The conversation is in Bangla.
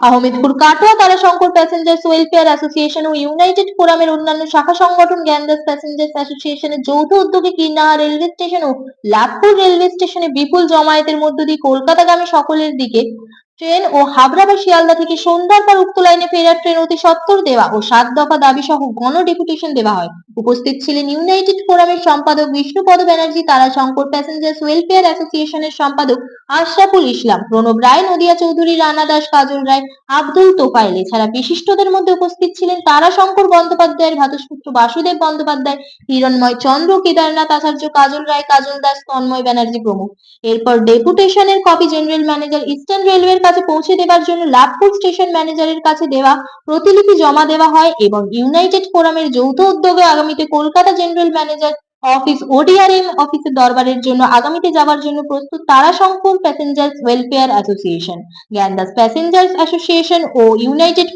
Ahmedpur Katwa Tarashankar passengers welfare association ও ইউনাইটেড ফোরামের অন্যান্য শাখা সংগঠন জ্ঞানদাস প্যাসেঞ্জার্স অ্যাসোসিয়েশনের যৌথ উদ্যোগে কিন্নাহা রেলওয়ে স্টেশন ও লাভপুর রেলওয়ে স্টেশনে বিপুল জমায়েতের মধ্য দিয়ে কলকাতাগামী সকলের দিকে ট্রেন ও হাবড়া বা শিয়ালদা থেকে সন্ধ্যার পর উক্ত লাইনে ফেরার ট্রেন অতি সত্বর দেওয়া ও সাত দফা দাবি সহ গণ ডেপুটেশন দেওয়া হয়। উপস্থিত ছিলেন ইউনাইটেড ফোরামের সম্পাদক বিষ্ণুপদ ব্যানার্জি, তারা শঙ্কর প্যাসেঞ্জার্স ওয়েলফেয়ার অ্যাসোসিয়েশনের সম্পাদক আশরাফুল ইসলাম, প্রণব রায়, নদিয়া চৌধুরী, রানা দাস, কাজল রায়, আব্দুল তোফায়েল। এছাড়া বিশিষ্টদের মধ্যে উপস্থিত ছিলেন তারা শঙ্কর বন্দ্যোপাধ্যায়ের ভ্রাতুষ্পুত্র বাসুদেব বন্দ্যোপাধ্যায়, হিরণময় চন্দ্র, কেদারনাথ আচার্য, কাজল রায়, কাজল দাস, তন্ময় ব্যানার্জি প্রমুখ। এরপর ডেপুটেশনের কপি জেনারেল ম্যানেজার ইস্টার্ন রেলওয়ের কাছে পৌঁছে দেওয়ার জন্য লাভপুর স্টেশন ম্যানেজারের কাছে দেওয়া প্রতিলিপি জমা দেওয়া হয় এবং ইউনাইটেড ফোরামের যৌথ উদ্যোগে আগামীতে কলকাতা জেনারেল ম্যানেজার অফিস ওডিআরএম অফিসের দরবারের জন্য আগামীতে যাওয়ার জন্য প্রস্তুত Tarashankar passengers welfare association Gyandas passengers association ও ইউনাইটেড